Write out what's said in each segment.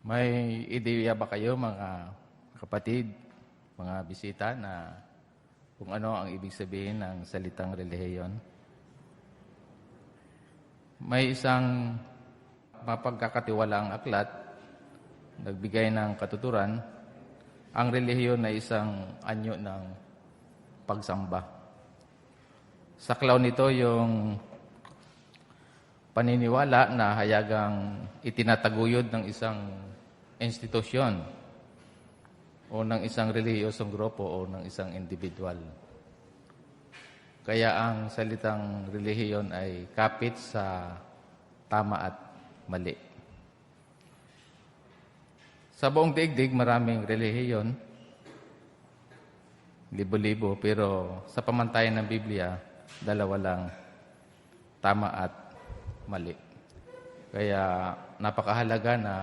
May ideya ba kayo mga kapatid, mga bisita na kung ano ang ibig sabihin ng salitang relihiyon? May isang mapagkakatiwalaang aklat, nagbigay ng katuturan, ang relihiyon ay isang anyo ng pagsamba. Saklaw nito yung paniniwala na hayagang itinataguyod ng isang institusyon o ng isang relihiyosong grupo o ng isang individual. Kaya ang salitang relihiyon ay kapit sa tama at mali. Sa buong daigdig, maraming relihiyon, libo-libo, pero sa pamantayan ng Biblia, dalawa lang, tama at mali. Kaya napakahalaga na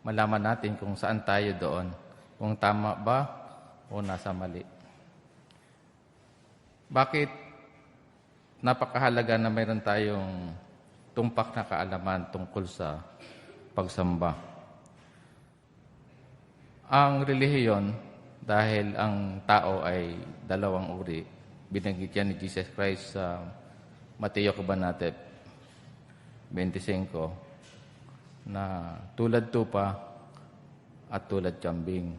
malaman natin kung saan tayo doon, kung tama ba o nasa mali. Bakit napakahalaga na mayroon tayong tumpak na kaalaman tungkol sa pagsamba? Ang relihiyon, dahil ang tao ay dalawang uri, binanggit yan ni Jesus Christ sa Mateo Kabanatep 25, na tulad tupa at tulad kambing.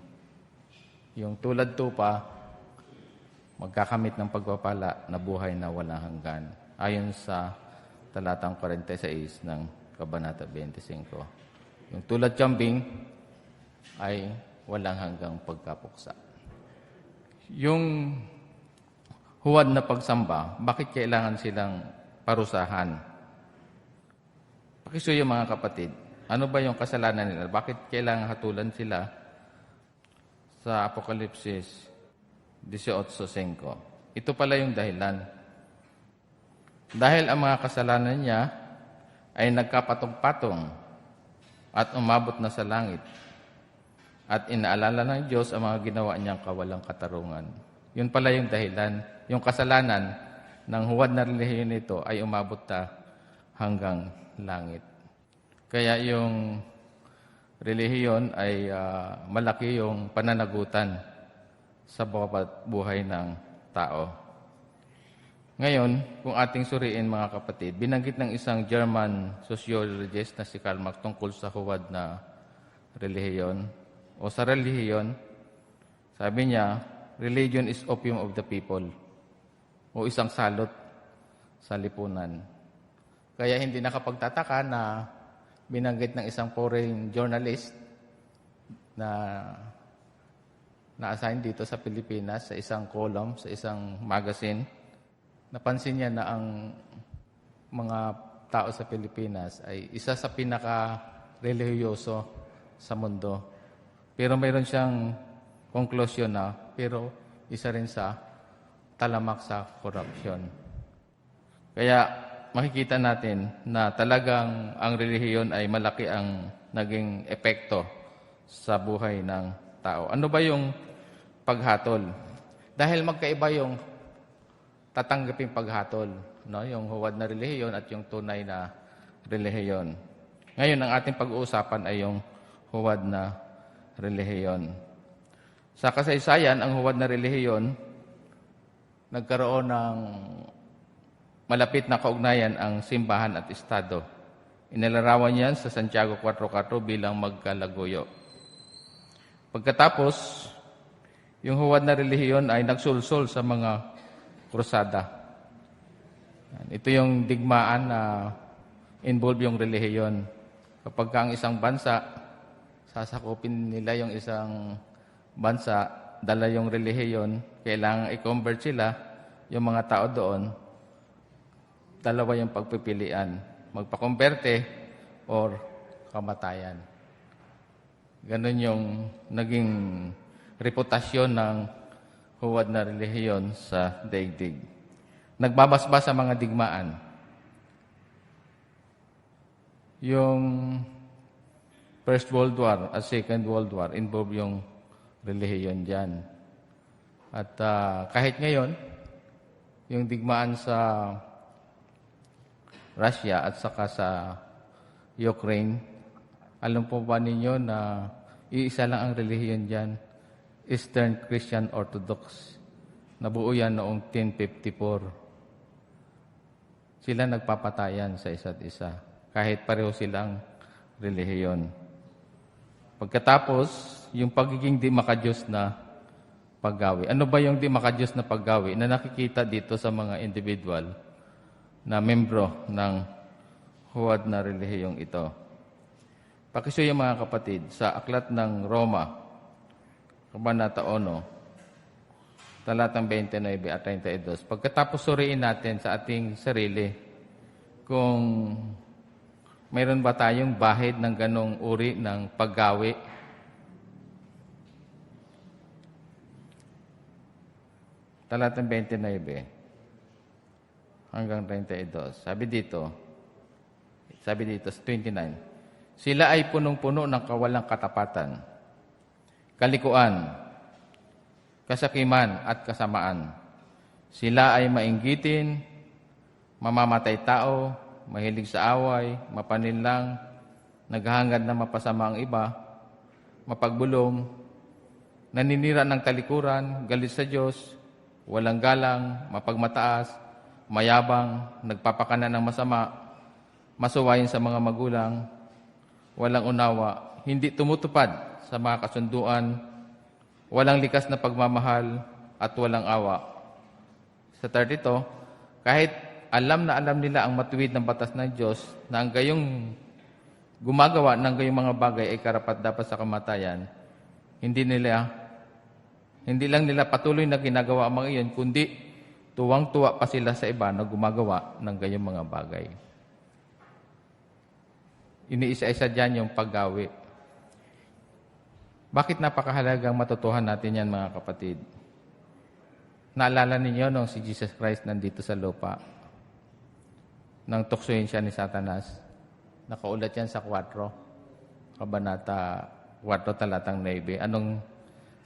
Yung tulad tupa, magkakamit ng pagpapala na buhay na walang hanggan. Ayon sa talatang 46 ng Kabanata 25. Yung tulad kambing ay walang hanggang pagkapuksa. Yung huwad na pagsamba, bakit kailangan silang parusahan? Pakisuyo mga kapatid, ano ba yung kasalanan nila? Bakit kailangan hatulan sila sa Apokalipsis 18.5? Ito pala yung dahilan. Dahil ang mga kasalanan niya ay nagkapatong-patong at umabot na sa langit at inaalala ng Diyos ang mga ginawa niyang kawalang katarungan. Yun pala yung dahilan. Yung kasalanan ng huwad na relihiyon nito ay umabot na hanggang langit. Kaya yung relihiyon ay ah, malaki yung pananagutan sa buhay ng tao. Ngayon, kung ating suriin mga kapatid, binanggit ng isang German sociologist na si Karl Marx tungkol sa huwad na relihiyon o sa relihiyon, sabi niya, religion is opium of the people o isang salot sa lipunan. Kaya hindi nakapagtataka na binanggit ng isang foreign journalist na na-assign dito sa Pilipinas sa isang column, sa isang magazine. Napansin niya na ang mga tao sa Pilipinas ay isa sa pinaka-relihiyoso sa mundo. Pero mayroon siyang konklusyon na, pero isa rin sa talamak sa korupsyon. Kaya makikita natin na talagang ang relihiyon ay malaki ang naging epekto sa buhay ng tao. Ano ba yung paghatol? Dahil magkaiba yung tatanggaping paghatol, no? yung huwad na relihiyon at yung tunay na relihiyon. Ngayon, ang ating pag-uusapan ay yung huwad na relihiyon. Sa kasaysayan, ang huwad na relihiyon, nagkaroon ng malapit na kaugnayan ang simbahan at estado. Inilarawan yan sa Santiago 4.4 bilang magkalaguyo. Pagkatapos, yung huwad na relihiyon ay nagsulsol sa mga krusada. Ito yung digmaan na involve yung relihiyon. Kapag ka ang isang bansa, sasakupin nila yung isang bansa, dala yung relihiyon, kailangan i-convert sila, yung mga tao doon, dalawa yung pagpipilian. Magpakomberte or kamatayan. Ganon yung naging reputasyon ng huwad na relihiyon sa daigdig. Nagbabasbas sa mga digmaan. Yung First World War at Second World War, involve yung relihiyon dyan. At ah, kahit ngayon, yung digmaan sa Russia at saka sa Ukraine, Alam po ba ninyo na iisa lang ang relihiyon dyan? Eastern Christian Orthodox. Nabuo yan noong 1054. Sila nagpapatayan sa isa't isa. Kahit pareho silang relihiyon. Pagkatapos, yung pagiging di makadiyos na paggawi. Ano ba yung di makadiyos na paggawi na nakikita dito sa mga individual na membro ng huwad na relihiyong ito? Pakisuyo mga kapatid, sa aklat ng Roma, Kabanata 1, talatang 29 at 32. Pagkatapos suriin natin sa ating sarili kung mayroon ba tayong bahid ng ganong uri ng paggawi talatang 29 hanggang 32. Sabi dito, sabi dito sa 29, sila ay punong-puno ng kawalang katapatan, kalikuan, kasakiman at kasamaan. Sila ay mainggitin, mamamatay tao, mahilig sa away, mapaninlang, naghahangad na mapasama ang iba, mapagbulong, naninira ng talikuran, galit sa Diyos, walang galang, mapagmataas, mayabang, nagpapakana ng masama, masuwayin sa mga magulang, walang unawa, hindi tumutupad sa mga kasunduan, walang likas na pagmamahal, at walang awa. Sa 32, kahit alam na alam nila ang matuwid ng batas ng Diyos na ang gayong gumagawa ng gayong mga bagay ay karapat dapat sa kamatayan, hindi nila hindi lang nila patuloy na ginagawa ang mga iyon, kundi tuwang-tuwa pa sila sa iba na gumagawa ng gayong mga bagay. Iniisa-isa dyan yung paggawi. Bakit napakahalagang matutuhan natin yan mga kapatid? Naalala ninyo nung si Jesus Christ nandito sa lupa, nang tuksoyin siya ni Satanas, nakaulat yan sa 4, Kabanata 4, talatang 9. Anong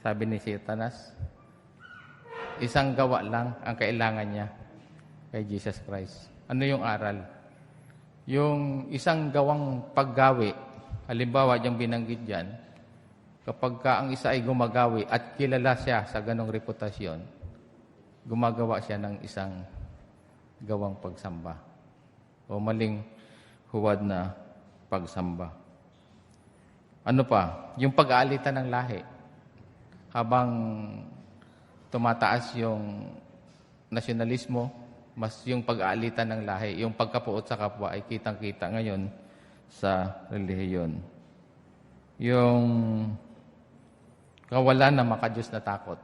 sabi ni Satanas, isang gawa lang ang kailangan niya kay Jesus Christ. Ano yung aral? Yung isang gawang paggawi, halimbawa yung binanggit dyan, kapag ka ang isa ay gumagawi at kilala siya sa ganong reputasyon, gumagawa siya ng isang gawang pagsamba o maling huwad na pagsamba. Ano pa? Yung pag-aalitan ng lahi habang tumataas yung nasyonalismo, mas yung pag-aalitan ng lahi, yung pagkapuot sa kapwa ay kitang-kita ngayon sa relihiyon. Yung kawalan na makadiyos na takot.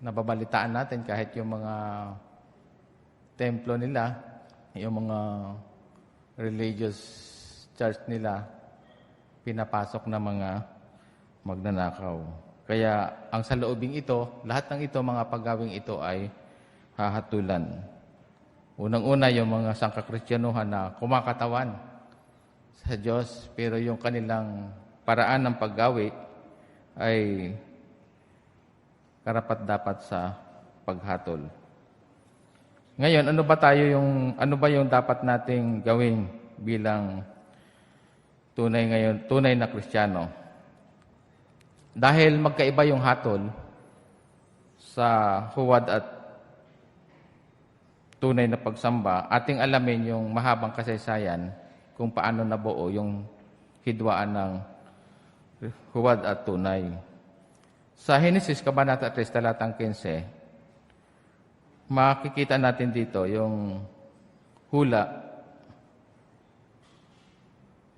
Nababalitaan natin kahit yung mga templo nila, yung mga religious church nila, pinapasok na mga magnanakaw. Kaya ang sa loobing ito, lahat ng ito, mga paggawing ito ay hahatulan. Unang-una yung mga sangkakristyanuhan na kumakatawan sa Diyos, pero yung kanilang paraan ng paggawi ay karapat dapat sa paghatol. Ngayon, ano ba tayo yung ano ba yung dapat nating gawin bilang tunay ngayon, tunay na Kristiyano? Dahil magkaiba yung hatol sa huwad at tunay na pagsamba, ating alamin yung mahabang kasaysayan kung paano nabuo yung hidwaan ng huwad at tunay. Sa Genesis, Kabanata 3, talatang 15, makikita natin dito yung hula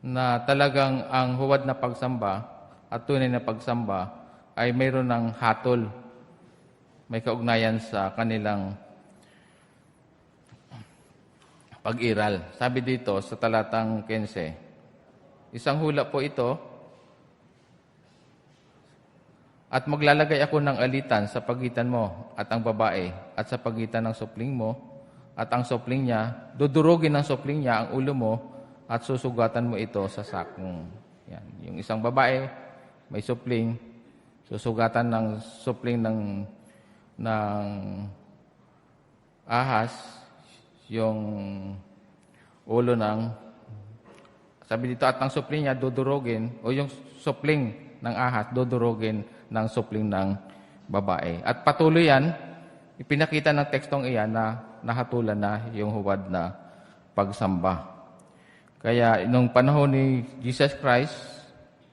na talagang ang huwad na pagsamba at tunay na pagsamba ay mayroon ng hatol. May kaugnayan sa kanilang pag-iral. Sabi dito sa talatang 15, isang hula po ito at maglalagay ako ng alitan sa pagitan mo at ang babae at sa pagitan ng supling mo at ang supling niya, dudurugin ng supling niya ang ulo mo at susugatan mo ito sa sakong. Yan. Yung isang babae, may supling, susugatan ng supling ng, ng ahas, yung ulo ng Sabi dito, at ang supling niya dudurogin, o yung supling ng ahas, dudurogin ng supling ng babae. At patuloy yan, ipinakita ng tekstong iyan na nahatulan na yung huwad na pagsamba. Kaya nung panahon ni Jesus Christ,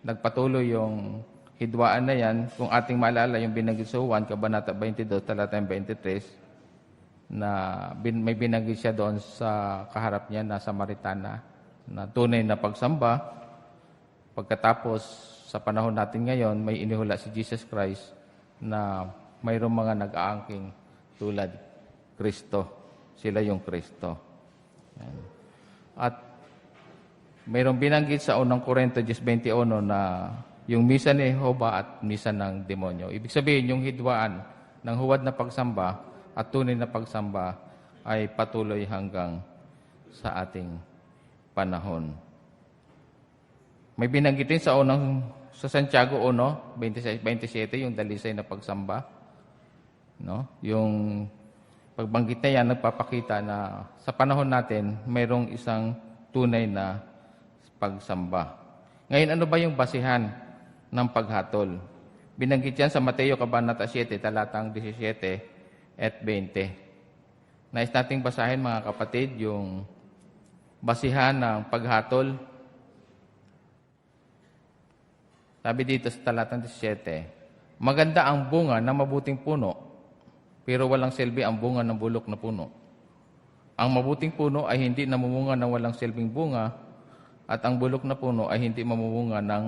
nagpatuloy yung hidwaan na yan. Kung ating maalala yung Juan, Kabanata 22, talatang 23, na bin, may binanggit siya doon sa kaharap niya na Samaritana na tunay na pagsamba. Pagkatapos, sa panahon natin ngayon, may inihula si Jesus Christ na mayroong mga nag-aangking tulad Kristo. Sila yung Kristo. At mayroong binanggit sa unang Korento 10.21 na yung misa ni Jehovah at misa ng demonyo. Ibig sabihin, yung hidwaan ng huwad na pagsamba at tunay na pagsamba ay patuloy hanggang sa ating panahon. May binanggit rin sa unang sa Santiago 1, 26, 27, yung dalisay na pagsamba. No? Yung pagbanggit na yan, nagpapakita na sa panahon natin, mayroong isang tunay na pagsamba. Ngayon, ano ba yung basihan ng paghatol? Binanggit yan sa Mateo Kabanata 7, talatang 17 at 20. Nais nating basahin mga kapatid yung basihan ng paghatol Sabi dito sa talatang 17, maganda ang bunga ng mabuting puno, pero walang silbi ang bunga ng bulok na puno. Ang mabuting puno ay hindi namumunga ng walang silbing bunga, at ang bulok na puno ay hindi mamumunga ng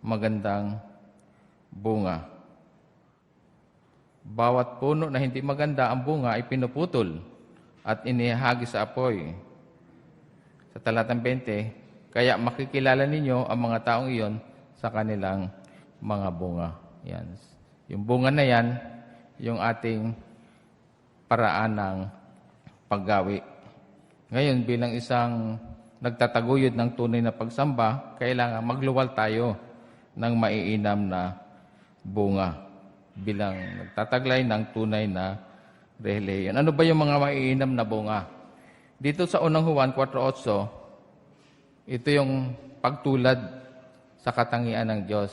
magandang bunga. Bawat puno na hindi maganda ang bunga ay pinuputol at inihagi sa apoy. Sa talatang 20, kaya makikilala ninyo ang mga taong iyon sa kanilang mga bunga. Yan. Yung bunga na yan, yung ating paraan ng paggawi. Ngayon, bilang isang nagtataguyod ng tunay na pagsamba, kailangan magluwal tayo ng maiinam na bunga bilang nagtataglay ng tunay na relihiyon. Ano ba yung mga maiinam na bunga? Dito sa unang Juan 4.8, ito yung pagtulad sa katangian ng Diyos.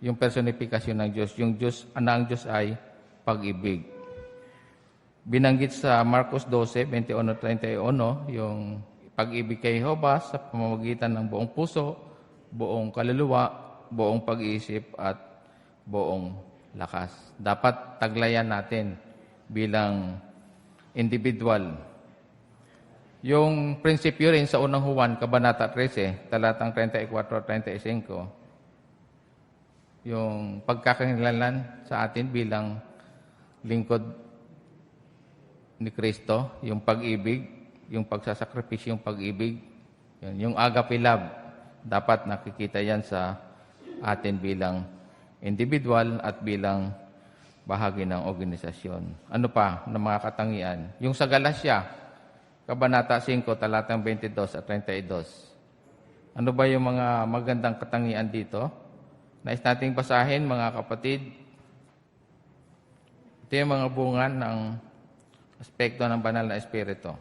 Yung personifikasyon ng Diyos. Yung Diyos, anak Diyos ay pag-ibig. Binanggit sa Marcos 12, 21-31, yung pag-ibig kay Jehovah sa pamamagitan ng buong puso, buong kaluluwa, buong pag-iisip at buong lakas. Dapat taglayan natin bilang individual yung prinsipyo rin sa unang Juan, Kabanata 13, talatang 34-35, yung pagkakakilalan sa atin bilang lingkod ni Kristo, yung pag-ibig, yung pagsasakripisyo, yung pag-ibig, yun, yung agape love, dapat nakikita yan sa atin bilang individual at bilang bahagi ng organisasyon. Ano pa ng mga katangian? Yung sa Galasya, Kabanata 5, talatang 22 at 32. Ano ba yung mga magandang katangian dito? Nais nating basahin, mga kapatid. Ito yung mga bunga ng aspekto ng banal na espiritu.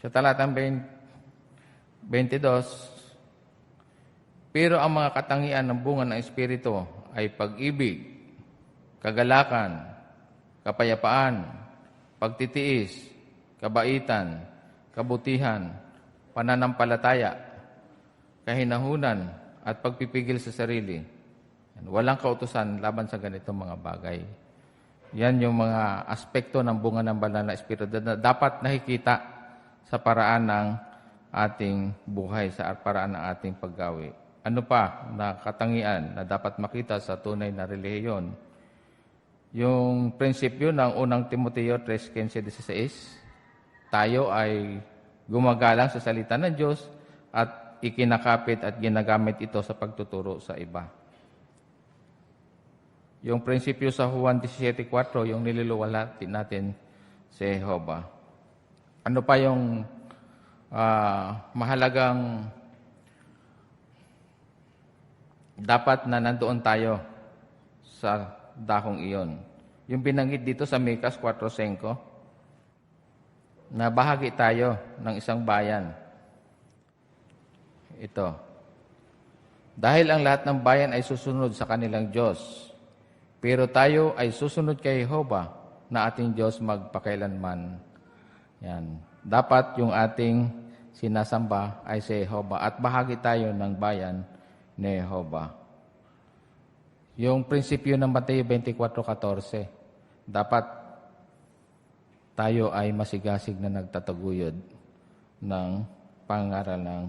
Sa talatang 22, pero ang mga katangian ng bunga ng espiritu ay pag-ibig, kagalakan, kapayapaan, pagtitiis, kabaitan, kabutihan, pananampalataya, kahinahunan, at pagpipigil sa sarili. Walang kautusan laban sa ganitong mga bagay. Yan yung mga aspekto ng bunga ng banal na espiritu na dapat nakikita sa paraan ng ating buhay, sa paraan ng ating paggawi. Ano pa na katangian na dapat makita sa tunay na relihiyon? Yung prinsipyo ng unang Timoteo 3.15.16, tayo ay gumagalang sa salita ng Diyos at ikinakapit at ginagamit ito sa pagtuturo sa iba. Yung prinsipyo sa Juan 17.4, yung niluluwala natin si Jehovah. Ano pa yung uh, mahalagang dapat na nandoon tayo sa dakong iyon? Yung binanggit dito sa Mikas 4.5, na bahagi tayo ng isang bayan. ito. Dahil ang lahat ng bayan ay susunod sa kanilang Diyos, pero tayo ay susunod kay Jehovah na ating Diyos magpakailanman. Yan. Dapat yung ating sinasamba ay si Jehovah at bahagi tayo ng bayan ni Jehovah. Yung prinsipyo ng Mateo 24.14, dapat tayo ay masigasig na nagtataguyod ng pangaral ng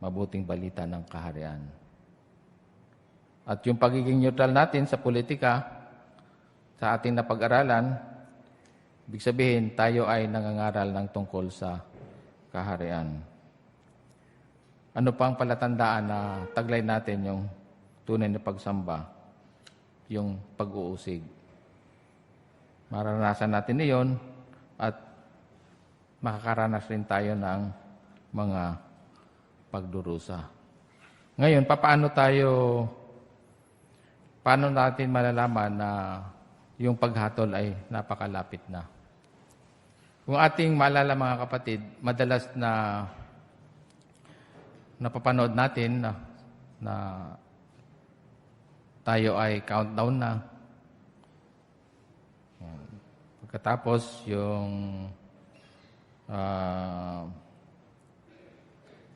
mabuting balita ng kaharian. At yung pagiging neutral natin sa politika, sa ating napag-aralan, ibig sabihin tayo ay nangangaral ng tungkol sa kaharian. Ano pa ang palatandaan na taglay natin yung tunay na pagsamba, yung pag-uusig. Maranasan natin iyon at makakaranas rin tayo ng mga pagdurusa. Ngayon, paano tayo, paano natin malalaman na yung paghatol ay napakalapit na? Kung ating maalala mga kapatid, madalas na napapanood natin na, na tayo ay countdown na. Pagkatapos, yung ah,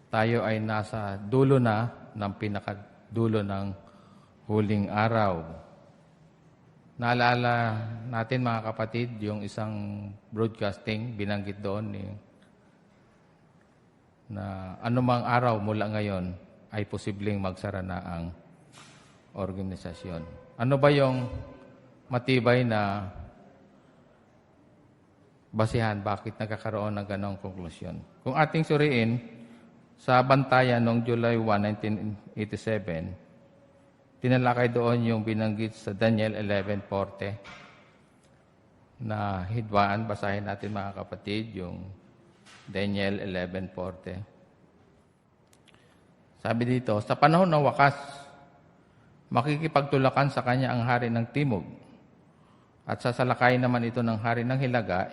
tayo ay nasa dulo na ng pinakadulo ng huling araw. Naalala natin mga kapatid, yung isang broadcasting, binanggit doon ni na anumang araw mula ngayon ay posibleng magsara na ang organisasyon. Ano ba yung matibay na basihan bakit nagkakaroon ng ganong konklusyon? Kung ating suriin, sa bantayan noong July 1, 1987, tinalakay doon yung binanggit sa Daniel 11.40 na hidwaan. Basahin natin mga kapatid yung Daniel 11.40. Sabi dito, sa panahon ng wakas, makikipagtulakan sa kanya ang hari ng timog at sasalakay naman ito ng hari ng hilaga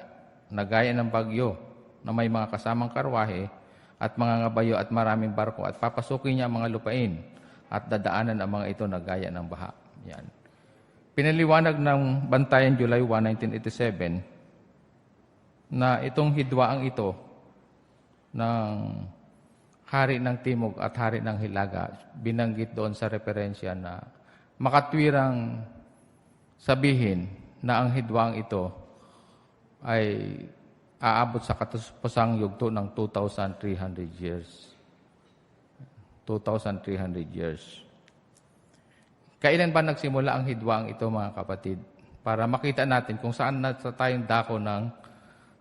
na gaya ng bagyo na may mga kasamang karwahe at mga ngabayo at maraming barko at papasukin niya ang mga lupain at dadaanan ang mga ito na gaya ng baha. Yan. Pinaliwanag ng Bantayan July 1, 1987 na itong hidwaang ito ng hari ng Timog at hari ng Hilaga, binanggit doon sa referensya na makatwirang sabihin na ang hidwaang ito ay aabot sa kataspusang yugto ng 2,300 years. 2,300 years. Kailan ba nagsimula ang hidwaang ito mga kapatid? Para makita natin kung saan na tayong dako ng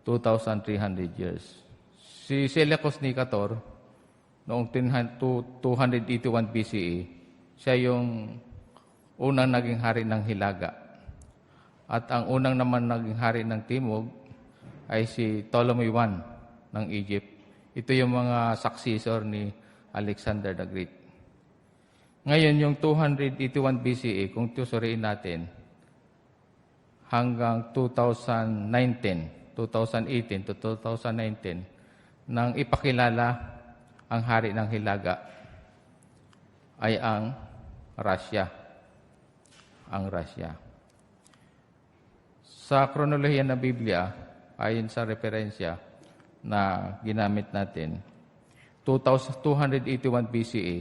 2,300 years. Si Seleucus Nicator, noong 281 BCE, siya yung unang naging hari ng Hilaga. At ang unang naman naging hari ng Timog ay si Ptolemy I ng Egypt. Ito yung mga successor ni Alexander the Great. Ngayon, yung 281 BCE, kung tusuriin natin, hanggang 2019, 2018 to 2019, nang ipakilala ang hari ng Hilaga ay ang Russia. Ang Russia. Sa kronolohiya ng Biblia, ayon sa referensya na ginamit natin, 2281 BCE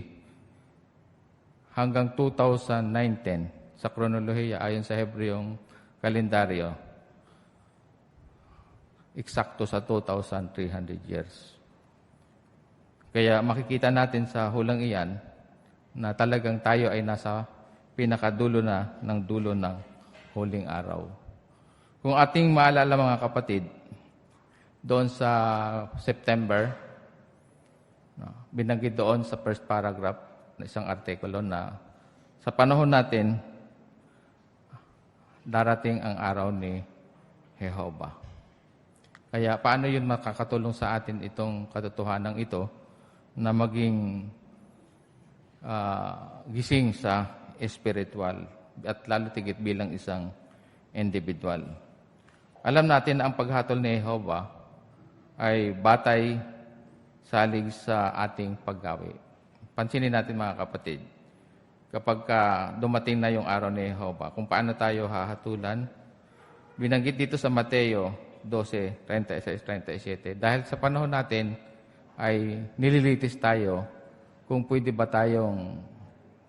hanggang 2019 sa kronolohiya ayon sa Hebreong kalendaryo, eksakto sa 2,300 years. Kaya makikita natin sa hulang iyan na talagang tayo ay nasa pinakadulo na ng dulo ng huling araw. Kung ating maalala mga kapatid, doon sa September, binanggit doon sa first paragraph na isang artikulo na sa panahon natin, darating ang araw ni Jehovah. Kaya paano yun makakatulong sa atin itong katotohanan ito na maging ah, gising sa spiritual at lalo tigit bilang isang individual. Alam natin na ang paghatol ni Jehovah ay batay salig sa ating paggawi. pansinin natin mga kapatid, kapag ka dumating na yung araw ni Jehovah, kung paano tayo hahatulan, binanggit dito sa Mateo 12, 36, 37, dahil sa panahon natin ay nililitis tayo kung pwede ba tayong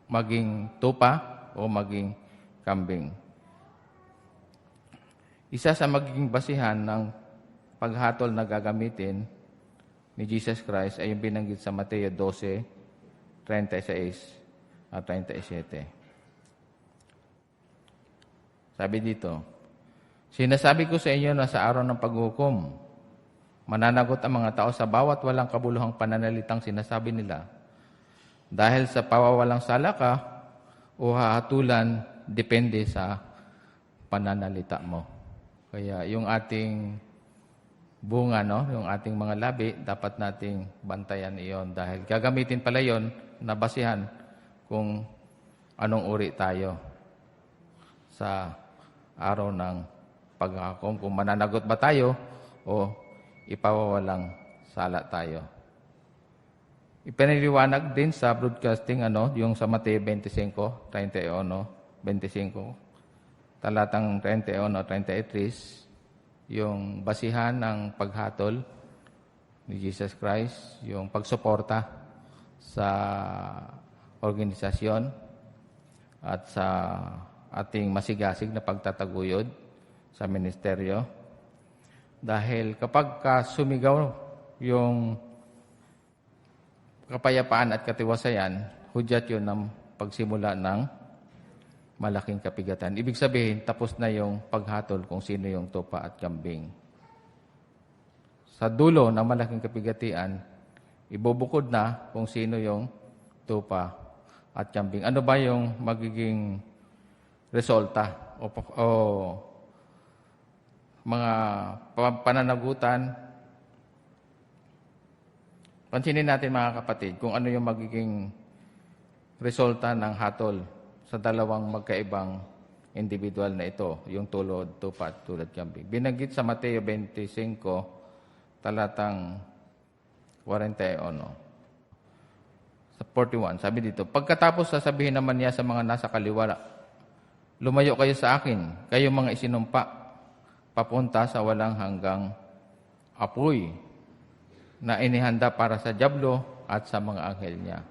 maging tupa o maging kambing. Isa sa magiging basihan ng paghatol na gagamitin ni Jesus Christ ay yung binanggit sa Mateo 12, 36 at 37. Sabi dito, Sinasabi ko sa inyo na sa araw ng paghukom, mananagot ang mga tao sa bawat walang kabuluhang pananalitang sinasabi nila. Dahil sa pawawalang sala ka o hahatulan, depende sa pananalita mo. Kaya yung ating bunga, no? yung ating mga labi, dapat nating bantayan iyon dahil gagamitin pala yon na basihan kung anong uri tayo sa araw ng paghakom, kung mananagot ba tayo o ipawawalang sala tayo. Ipiniliwanag din sa broadcasting ano, yung sa Mateo 25, 31, 25, talatang 31 o 33, yung basihan ng paghatol ni Jesus Christ, yung pagsuporta sa organisasyon at sa ating masigasig na pagtataguyod sa ministeryo. Dahil kapag ka sumigaw yung kapayapaan at katiwasayan, hudyat yun ng pagsimula ng malaking kapigatan. Ibig sabihin, tapos na yung paghatol kung sino yung tupa at kambing. Sa dulo ng malaking kapigatian, ibubukod na kung sino yung tupa at kambing. Ano ba yung magiging resulta o, o mga pa- pananagutan Pansinin natin mga kapatid kung ano yung magiging resulta ng hatol sa dalawang magkaibang individual na ito, yung tulod, tupa at tulad kambing. Binanggit sa Mateo 25, talatang 41. Sa 41, sabi dito, Pagkatapos sasabihin naman niya sa mga nasa kaliwala, Lumayo kayo sa akin, kayo mga isinumpa, papunta sa walang hanggang apoy na inihanda para sa Diablo at sa mga anghel niya.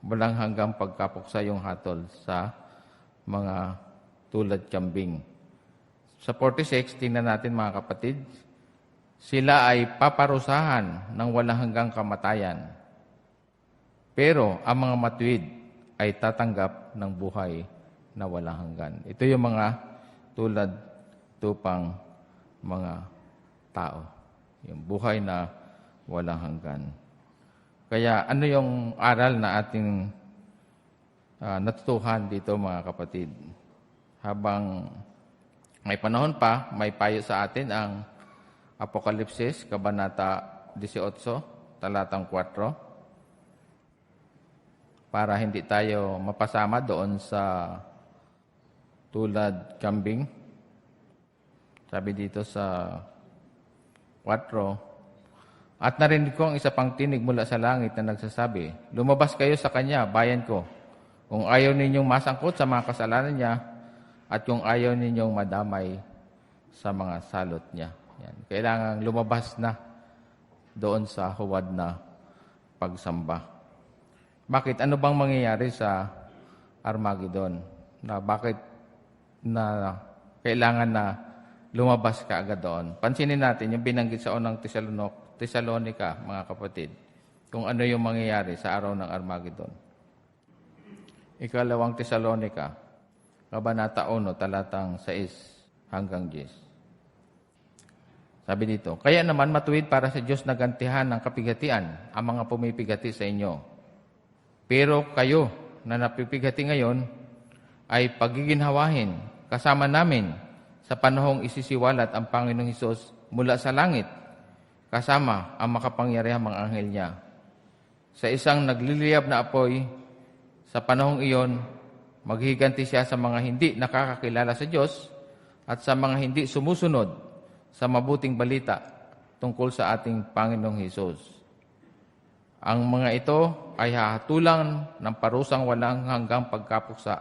Walang hanggang pagkapuksa yung hatol sa mga tulad kambing. Sa 46, tingnan natin mga kapatid, sila ay paparusahan ng walang hanggang kamatayan. Pero ang mga matuwid ay tatanggap ng buhay na walang hanggan. Ito yung mga tulad tupang mga tao. Yung buhay na walang hanggan. Kaya ano yung aral na ating uh, natutuhan dito mga kapatid? Habang may panahon pa, may payo sa atin ang Apokalipsis, Kabanata 18, talatang 4, para hindi tayo mapasama doon sa tulad kambing. Sabi dito sa 4, At narinig ko ang isa pang tinig mula sa langit na nagsasabi, Lumabas kayo sa kanya, bayan ko, kung ayaw ninyong masangkot sa mga kasalanan niya, at kung ayaw ninyong madamay sa mga salot niya. Yan. Kailangan lumabas na doon sa huwad na pagsamba. Bakit? Ano bang mangyayari sa Armageddon? Na bakit na kailangan na lumabas ka agad doon. Pansinin natin yung binanggit sa unang Tesalonok, Tesalonica, mga kapatid, kung ano yung mangyayari sa araw ng Armageddon. Ikalawang Tesalonica, Kabanata 1, talatang 6 hanggang 10. Sabi dito, Kaya naman matuwid para sa Diyos na gantihan ng kapigatian ang mga pumipigati sa inyo. Pero kayo na napipigati ngayon ay pagiginhawahin kasama namin sa panahong isisiwalat ang Panginoong Hesus mula sa langit kasama ang makapangyarihang mga anghel niya. Sa isang nagliliyab na apoy, sa panahong iyon, maghiganti siya sa mga hindi nakakakilala sa Diyos at sa mga hindi sumusunod sa mabuting balita tungkol sa ating Panginoong Hesus. Ang mga ito ay hahatulan ng parusang walang hanggang pagkapuksa.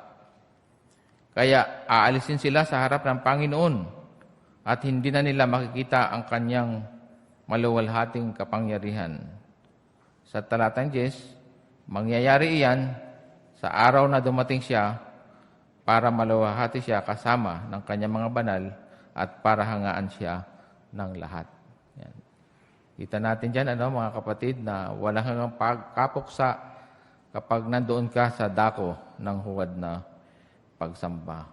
Kaya aalisin sila sa harap ng Panginoon at hindi na nila makikita ang kanyang maluwalhating kapangyarihan. Sa talatang 10, mangyayari iyan sa araw na dumating siya para maluwalhati siya kasama ng kanyang mga banal at para hangaan siya ng lahat. Yan. Kita natin dyan, ano, mga kapatid, na walang hanggang pagkapuksa kapag nandoon ka sa dako ng huwad na pagsamba.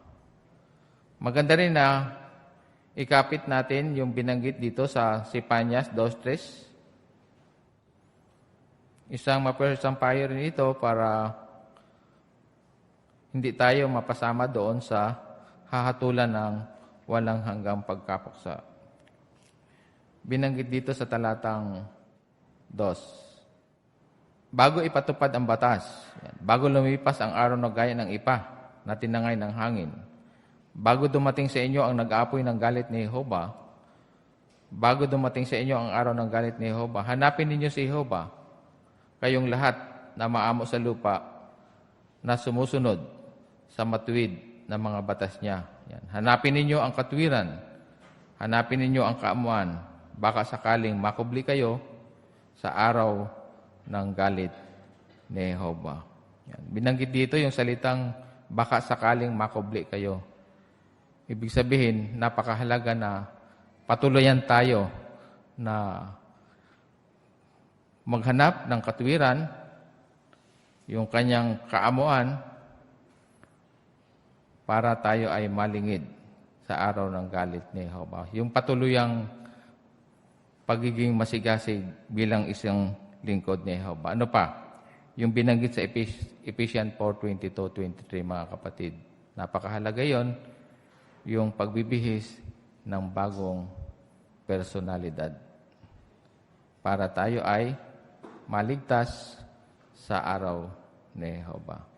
Maganda rin na ikapit natin yung binanggit dito sa Sipanyas 2.3. Isang mapersampayo rin ito para hindi tayo mapasama doon sa hahatulan ng walang hanggang pagkapuksa. Binanggit dito sa talatang 2. Bago ipatupad ang batas, bago lumipas ang araw na gaya ng ipa na tinangay ng hangin, bago dumating sa inyo ang nag-aapoy ng galit ni Jehovah, bago dumating sa inyo ang araw ng galit ni Jehovah, hanapin ninyo si Jehovah, kayong lahat na maamo sa lupa na sumusunod sa matuwid na mga batas niya. Yan. Hanapin ninyo ang katwiran, hanapin ninyo ang kaamuan, baka sakaling makubli kayo sa araw ng galit ni Jehovah. Yan. Binanggit dito yung salitang baka sakaling makubli kayo. Ibig sabihin, napakahalaga na patuloyan tayo na maghanap ng katwiran, yung kanyang kaamuan, para tayo ay malingid sa araw ng galit ni Jehovah. Yung patuluyang pagiging masigasig bilang isang lingkod ni Jehovah. Ano pa? Yung binanggit sa Ephes- Ephesians 4:22-23 mga kapatid. Napakahalaga yon yung pagbibihis ng bagong personalidad para tayo ay maligtas sa araw ni Jehovah.